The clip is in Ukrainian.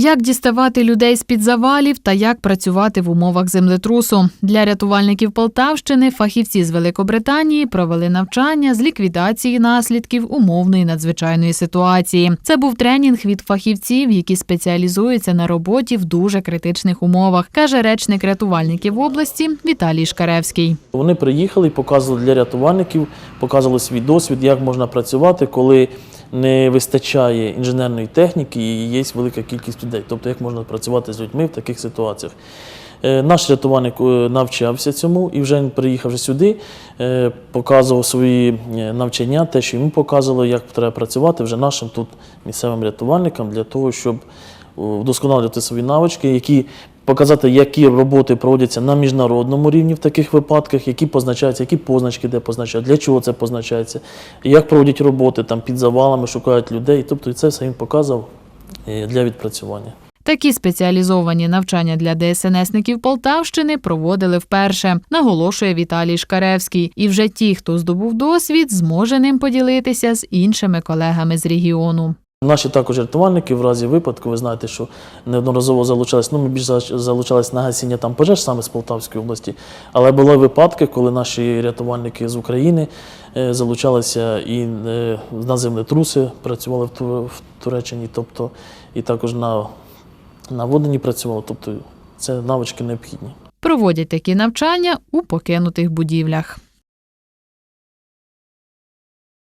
Як діставати людей з-під завалів та як працювати в умовах землетрусу для рятувальників Полтавщини фахівці з Великобританії провели навчання з ліквідації наслідків умовної надзвичайної ситуації. Це був тренінг від фахівців, які спеціалізуються на роботі в дуже критичних умовах, каже речник рятувальників області Віталій Шкаревський. Вони приїхали показували для рятувальників, показували свій досвід, як можна працювати, коли не вистачає інженерної техніки і є велика кількість людей. Тобто, як можна працювати з людьми в таких ситуаціях. Е, Наш рятувальник е, навчався цьому і вже приїхав сюди, е, показував свої навчання, те, що йому показувало, як треба працювати вже нашим тут місцевим рятувальникам для того, щоб вдосконалювати свої навички, які показати, які роботи проводяться на міжнародному рівні в таких випадках, які позначаються, які позначки де позначають, для чого це позначається, як проводять роботи там під завалами, шукають людей. Тобто це все він показав е, для відпрацювання. Такі спеціалізовані навчання для ДСНСників Полтавщини проводили вперше, наголошує Віталій Шкаревський. І вже ті, хто здобув досвід, зможе ним поділитися з іншими колегами з регіону. Наші також рятувальники в разі випадку, ви знаєте, що неодноразово залучались. Ну, ми більше залучались на гасіння там пожеж саме з Полтавської області. Але були випадки, коли наші рятувальники з України е, залучалися і е, на землетруси, працювали в, Ту- в Туреччині, тобто і також на, на водені працювали. Тобто це навички необхідні. Проводять такі навчання у покинутих будівлях.